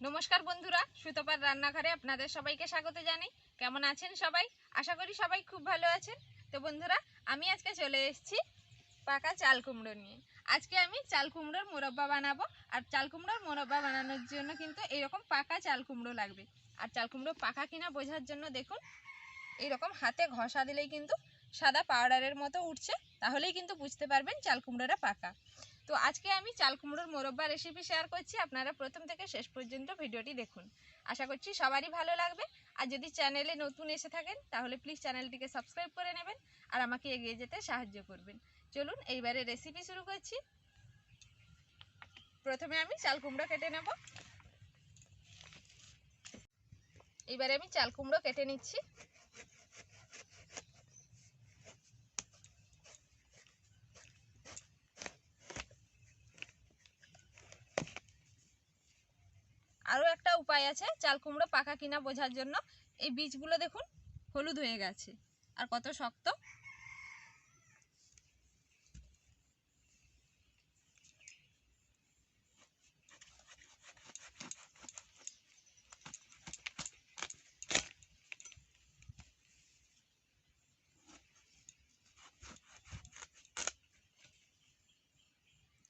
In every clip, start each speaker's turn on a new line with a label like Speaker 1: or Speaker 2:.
Speaker 1: নমস্কার বন্ধুরা, সুতপার রান্নাঘরে আপনাদের সবাইকে স্বাগত জানাই। কেমন আছেন সবাই? আশা করি সবাই খুব ভালো আছেন। তো বন্ধুরা, আমি আজকে চলে এসেছি পাকা চাল কুমড়ো নিয়ে। আজকে আমি চাল কুমড়োর মোরব্বা বানাবো। আর চাল কুমড়োর মোরব্বা বানানোর জন্য কিন্তু এরকম পাকা চাল কুমড়ো লাগবে। আর চাল কুমড়ো পাকা কিনা বোঝার জন্য দেখুন, এরকম হাতে ঘষা দিলেই কিন্তু সাদা পাউডারের মতো উঠছে। তাহলেই কিন্তু বুঝতে পারবেন চাল কুমড়োটা পাকা। তো আজকে আমি চাল কুমড়োর মোরব্বা রেসিপি শেয়ার করছি। আপনারা প্রথম থেকে শেষ পর্যন্ত ভিডিওটি দেখুন। আশা করছি সবারই ভালো লাগবে। আর যদি চ্যানেলে নতুন এসে থাকেন, তাহলে প্লিজ চ্যানেলটিকে সাবস্ক্রাইব করে নেবেন আর আমাকে এগিয়ে যেতে সাহায্য করবেন। চলুন এইবারে রেসিপি শুরু করছি। প্রথমে আমি চাল কুমড়ো কেটে নেব। এইবারে আমি চাল কুমড়ো কেটে নিচ্ছি। একটা উপায় আছে, চাল কুমড়ো পাকা কিনা বোঝার জন্য। এই বীজগুলো দেখুন, হলুদ হয়ে গেছে। আর কত শক্ত।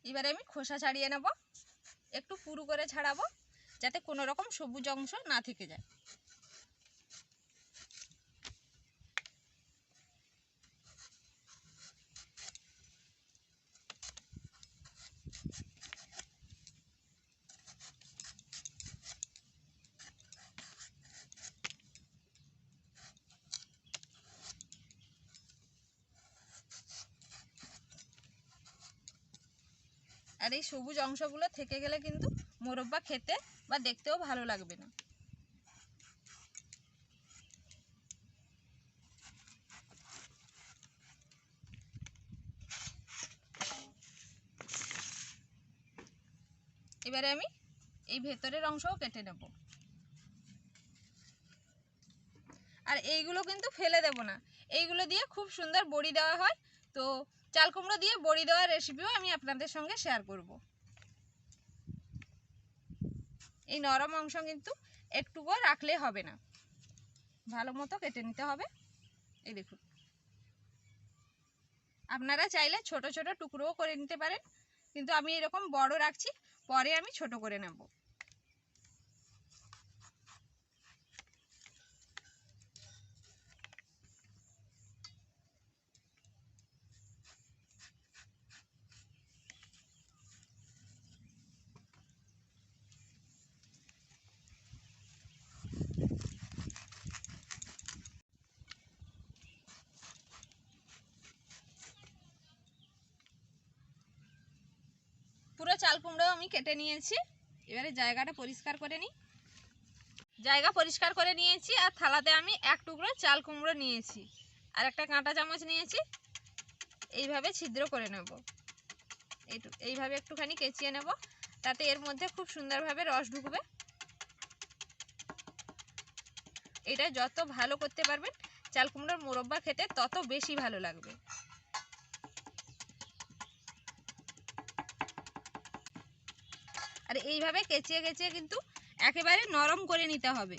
Speaker 1: এবারে আমি খোসা ছাড়িয়ে নেব। একটু পুরু করে ছাড়াবো। যাতে কোনো রকম সবুজ অংশ না থেকে যায়। আর এই সবুজ অংশগুলো থেকে গেলে কিন্তু মোরব্বা খেতে বা দেখতেও ভালো লাগবে না। এবারে আমি এই ভেতরের অংশও কেটে নেব। আর এইগুলো কিন্তু ফেলে দেব না। এইগুলো দিয়ে খুব সুন্দর বড়ি দেওয়া হয়। তো চাল কুমড়ো দিয়ে বড়ি দেওয়ার রেসিপিও আমি আপনাদের সঙ্গে শেয়ার করব। এই নরম অংশ কিন্তু একটুকুও রাখলে হবে না। ভালো মতো কেটে নিতে হবে। এই দেখুন। আপনারা চাইলে ছোট ছোট টুকরোও করে নিতে পারেন। কিন্তু আমি এরকম বড় রাখছি, পরে আমি ছোট করে নেব পুরো চাল কুমড়ো আমি কেটে নিয়েছি। এবারে জায়গাটা পরিষ্কার করে নিই। জায়গা পরিষ্কার করে নিয়েছি আর থালাতে আমি এক টুকরো চাল কুমড়ো নিয়েছি। আর একটা কাঁটা চামচ নিয়েছি। এইভাবে ছিদ্র করে নেব। এইভাবে একটুখানি কেচিয়ে নেব। তাতে এর মধ্যে খুব সুন্দরভাবে রস ঢুকবে। এটা যত ভালো করতে পারবেন, চাল কুমড়োর মোরব্বা খেতে তত বেশি ভালো লাগবে। আর এইভাবে কেচিয়ে কেচিয়ে কিন্তু একেবারে নরম করে নিতে হবে।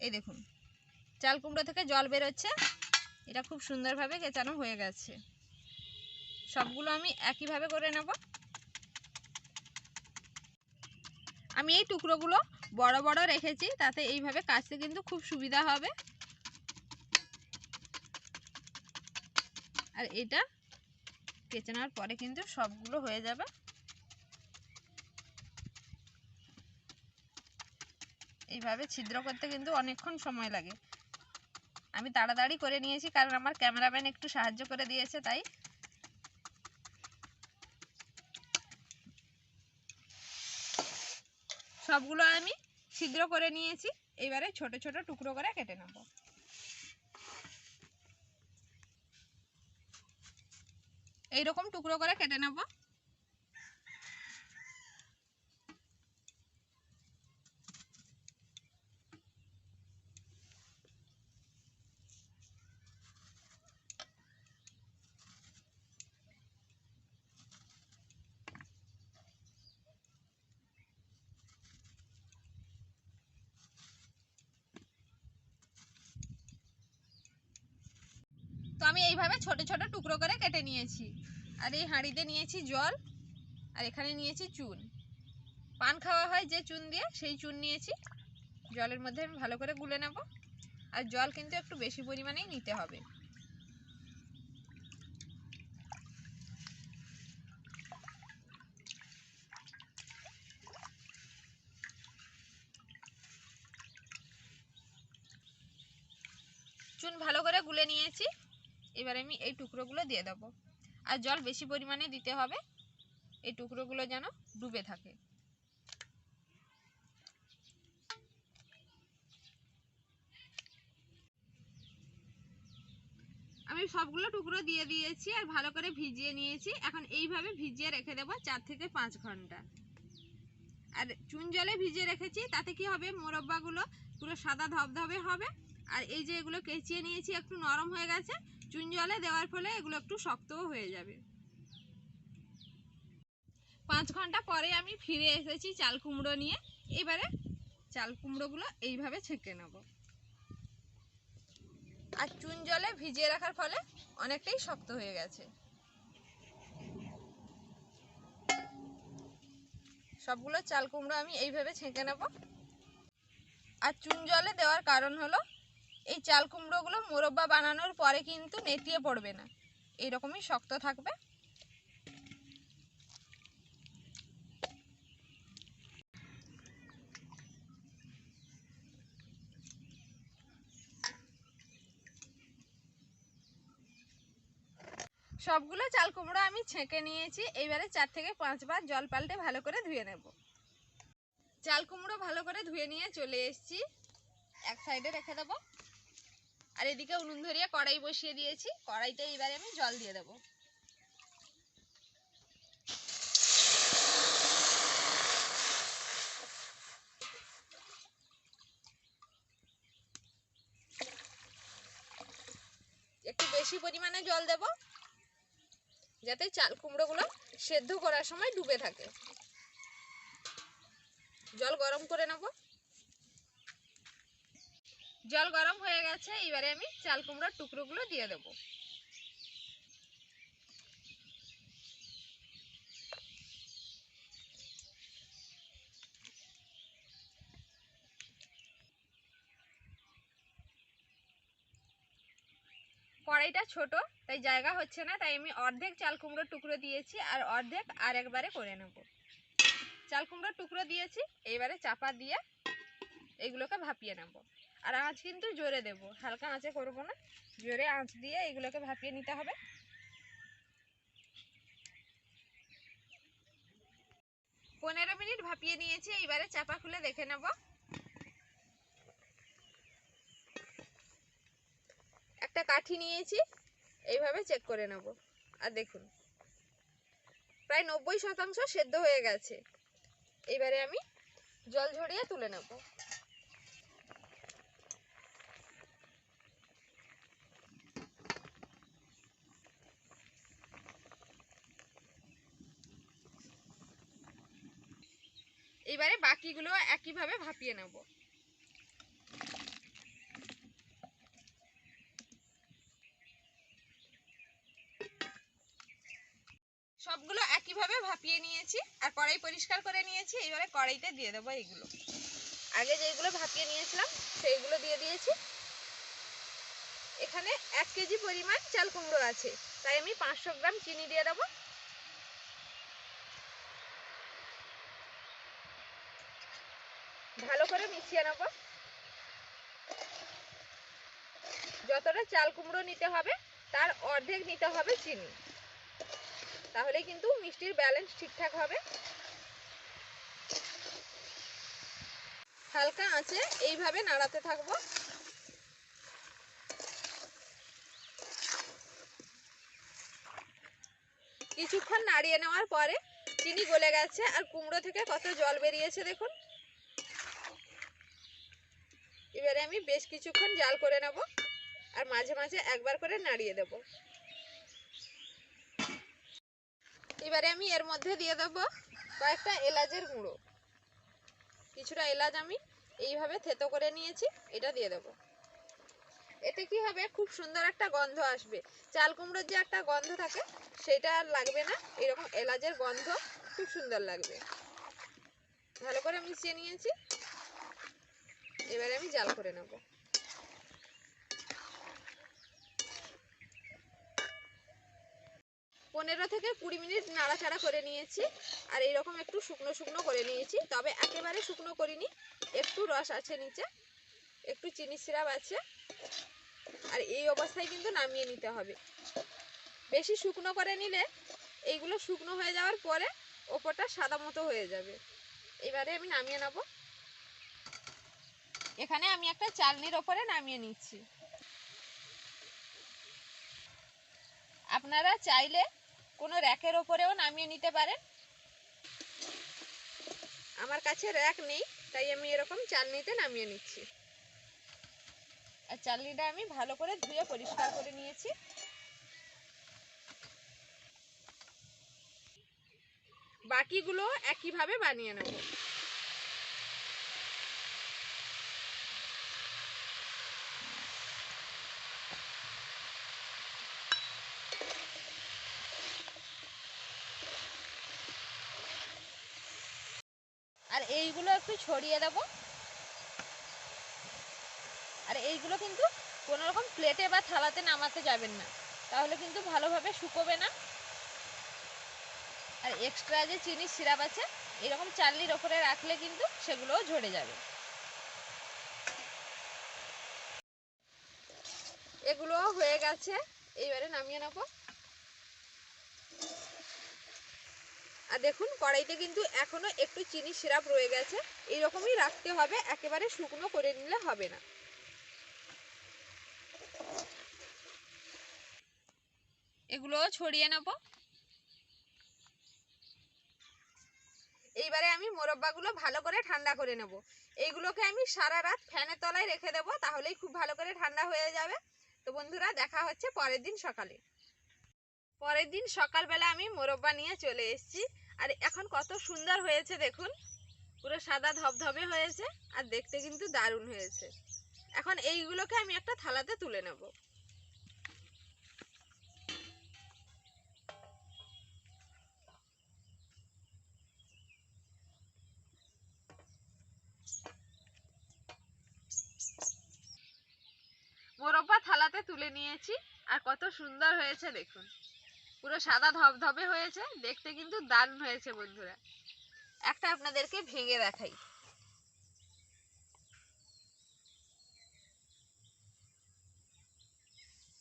Speaker 1: এই দেখুন, চাল কুমড়ো থেকে জল বেরোচ্ছে। এটা খুব সুন্দরভাবে কেচানো হয়ে গেছে। সবগুলো আমি একইভাবে করে নেব। আমি এই টুকরোগুলো বড় বড় রেখেছি, তাতে এইভাবে কাটতে কিন্তু খুব সুবিধা হবে। আর এটা কেচে নেওয়ার পরে কিন্তু সবগুলো হয়ে যাবে। এইভাবে ছিদ্র করতে কিন্তু অনেকক্ষণ সময় লাগে। আমি তাড়াতাড়ি করে নিয়েছি কারণ আমার ক্যামেরাম্যান একটু সাহায্য করে দিয়েছে, তাই। সবগুলো আমি ছিদ্র করে নিয়েছি। এবারে ছোট ছোট টুকরো করে কেটে নেব। এইরকম টুকরো করে কেটে নেব। আমি এইভাবে ছোট ছোট টুকরো করে কেটে নিয়েছি। আর এই হাঁড়িতে নিয়েছি জল, আর এখানে নিয়েছি চুন। পান খাওয়া হয় যে চুন দিয়ে, সেই চুন নিয়েছি। জলের মধ্যে আমি ভালো করে গুলে নেব। আর জল কিন্তু একটু বেশি পরিমাণেই নিতে হবে। চুন ভালো করে গুলে নিয়েছি। এবার আমি এই টুকরোগুলো দিয়ে দেবো। আর জল বেশি পরিমাণে দিতে হবে, এই টুকরোগুলো যেন ডুবে থাকে। আমি সবগুলো টুকরো দিয়ে দিয়েছি আর ভালো করে ভিজিয়ে নিয়েছি। এখন এইভাবে ভিজিয়ে রেখে দেবো চার থেকে পাঁচ ঘণ্টা। আর চুন জলে ভিজিয়ে রেখেছি, তাতে কি হবে? মোরব্বাগুলো পুরো সাদা ধবধবে হবে। আর এই যে এগুলো কেচিয়ে নিয়েছি, একটু নরম হয়ে গেছে। চুন জলে দেওয়ার ফলে এগুলো একটু শক্তও হয়ে যাবে। পাঁচ ঘণ্টা পরে আমি ফিরে এসেছি চাল কুমড়ো নিয়ে। এবারে চাল কুমড়োগুলো এইভাবে ছেঁকে নেব। আর চুন জলে ভিজিয়ে রাখার ফলে অনেকটাই শক্ত হয়ে গেছে। সবগুলো চাল কুমড়ো আমি এইভাবে ছেঁকে নেব। আর চুন জলে দেওয়ার কারণ হলো এই চাল কুমড়োগুলো মোরব্বা বানানোর পরে কিন্তু নেতিয়ে পড়বে না। এইরকমই শক্ত থাকবে। সবগুলো চাল কুমড়ো আমি ছেঁকে নিয়েছি, এইবারে চার থেকে পাঁচবার জল পাল্টে ভালো করে ধুয়ে নেব। চাল কুমড়ো ভালো করে ধুয়ে নিয়ে চলে এসেছি। এক সাইডে রেখে দেবো। আর এদিকে উনুন ধরিয়ে কড়াই বসিয়ে দিয়েছি। কড়াইতে এবারে আমি জল দিয়ে দেবো। একটু বেশি পরিমাণে জল দেব, যাতে চাল কুমড়োগুলো সেদ্ধ করার সময় ডুবে থাকে। জল গরম করে নেব। জল গরম হয়ে গেছে, এবারে আমি চাল কুমড়োর টুকরোগুলো দিয়ে দেবো। কড়াইটা ছোট, তাই জায়গা হচ্ছে না, তাই আমি অর্ধেক চাল কুমড়োর টুকরো দিয়েছি আর অর্ধেক আর একবারে করে নেব। চাল কুমড়োর টুকরো দিয়েছি এইবারে চাপা দিয়ে এগুলোকে ভাপিয়ে নেব। আর আঁচ কিন্তু জোরে দেব। হালকা আঁচে করব না। জোরে আঁচ দিয়ে এগুলোকে ভাপিয়ে নিতে হবে। পনেরো মিনিট ভাপিয়ে নিয়েছি, এইবারে চাপা খুলে দেখে নেব। একটা কাঠি নিয়েছি, এইভাবে চেক করে নেব। আর দেখুন, প্রায় নব্বই শতাংশ সেদ্ধ হয়ে গেছে। এবারে আমি জল ঝরিয়ে তুলে নেব। এবারে বাকিগুলো একইভাবে ভাপিয়ে নেব। সবগুলো একইভাবে ভাপিয়ে নিয়েছি আর কড়াই পরিষ্কার করে নিয়েছি, এবারে কড়াইতে দিয়ে দেবো এইগুলো আগে যেগুলো ভাপিয়ে নিয়েছিলাম, সেইগুলো দিয়ে দিয়েছি। এখানে এক কেজি পরিমাণ চাল কুমড়ো আছে, তাই আমি পাঁচশো গ্রাম চিনি দিয়ে দেবো। ভালো করে মিশিয়ে নেব। যতটা চাল কুমড়ো নিতে হবে, তার অর্ধেক নিতে হবে চিনি। তাহলে কিন্তু মিষ্টির ব্যালেন্স ঠিকঠাক হবে। হালকা আঁচে এইভাবে নাড়াতে থাকব। কিছুক্ষণ নাড়িয়ে নেওয়ার পরে চিনি গলে গেছে, আর কুমড়ো থেকে কত জল বেরিয়েছে দেখুন এবারে আমি বেশ কিছুক্ষণ জাল করে নেব আর মাঝে মাঝে একবার করে নাড়িয়ে দেব। এবারে আমি এর মধ্যে দিয়ে দেব কয়েকটা এলাচের গুঁড়ো। কিছুটা এলাচ আমি এইভাবে থেতো করে নিয়েছি, এটা দিয়ে দেব। এতে কি হবে? খুব সুন্দর একটা গন্ধ আসবে। চাল কুমড়োর যে একটা গন্ধ থাকে, সেটা আর লাগবে না। এরকম এলাচের গন্ধ খুব সুন্দর লাগবে। ভালো করে মিশিয়ে নিয়েছি। এবারে আমি জাল করে নেব। পনেরো থেকে কুড়ি মিনিট নাড়াচাড়া করে নিয়েছি, আর এইরকম একটু শুকনো শুকনো করে নিয়েছি, তবে একেবারে শুকনো করিনি, একটু রস আছে নিচে, একটু চিনি সিরাপ আছে, আর এই অবস্থায় কিন্তু নামিয়ে নিতে হবে। বেশি শুকনো করে নিলে এইগুলো শুকনো হয়ে যাওয়ার পরে ওপরটা সাদা মতো হয়ে যাবে। এবারে আমি নামিয়ে নেব। এখানে আমি একটা চালনির ওপরে নামিয়ে নিচ্ছি। আপনারা চাইলে কোনো র্যাকের ওপরেও নামিয়ে নিতে পারেন। আমার কাছে র্যাক নেই, তাই আমি এরকম চালনিতে নামিয়ে নিচ্ছি। আর চালনিটা আমি ভালো করে ধুয়ে পরিষ্কার করে নিয়েছি। বাকিগুলো একইভাবে বানিয়ে নেব আর এইগুলো একটু ছড়িয়ে দেব। আর এইগুলো কিন্তু কোনো রকম প্লেটে বা থালাতে নামাতে যাবেন না। তাহলে কিন্তু ভালোভাবে শুকোবে না। আর এক্সট্রা যে চিনির সিরাপ আছে, এরকম চালনির ওপরে রাখলে কিন্তু সেগুলোও ঝরে যাবে। এগুলো হয়ে গেছে। এইবারে নামিয়ে নেব। আর দেখুন, কড়াইতে কিন্তু এখনও একটু চিনি সিরাপ রয়ে গেছে। এইরকমই রাখতে হবে, একেবারে শুকনো করে নিলে হবে না। এগুলো ছড়িয়ে নেব। এইবারে আমি মোরব্বাগুলো ভালো করে ঠান্ডা করে নেব। এইগুলোকে আমি সারা রাত ফ্যানের তলায় রেখে দেব, তাহলেই খুব ভালো করে ঠান্ডা হয়ে যাবে। তো বন্ধুরা, দেখা হচ্ছে পরের দিন সকালে। পরের দিন সকালবেলা আমি মোরব্বা নিয়ে চলে এসেছি। আর এখন কত সুন্দর হয়েছে দেখুন। পুরো সাদা ধবধবে হয়েছে আর দেখতে কিন্তু দারুণ হয়েছে। এখন এইগুলোকে আমি একটা থালাতে তুলে নেব। মোরব্বা থালাতে তুলে নিয়েছি আর কত সুন্দর হয়েছে দেখুন। পুরো সাদা ধবধবে হয়েছে, দেখতে কিন্তু দারুণ হয়েছে বন্ধুরা। একটা আপনাদেরকে ভেঙে দেখাই।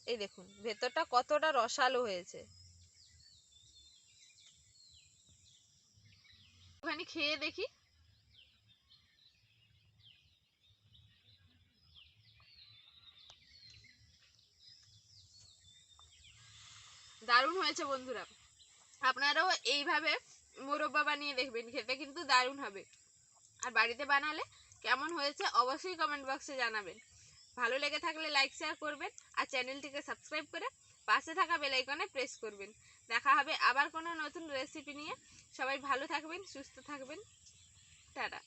Speaker 1: এই দেখুন, ভেতরটা কতটা রসালো হয়েছে। ওখানে খেয়ে দেখি। দারুণ হয়েছে বন্ধুরা। আপনারাও এইভাবে মোরব্বা বানিয়ে দেখবেন, খেতে কিন্তু দারুণ হবে। আর বাড়িতে বানালে কেমন হয়েছে অবশ্যই কমেন্ট বক্সে জানাবেন। ভালো লেগে থাকলে লাইক শেয়ার করবেন আর চ্যানেলটিকে সাবস্ক্রাইব করে পাশে থাকা বেলাইকনে প্রেস করবেন। দেখা হবে আবার কোনো নতুন রেসিপি নিয়ে। সবাই ভালো থাকবেন, সুস্থ থাকবেন। টাটা।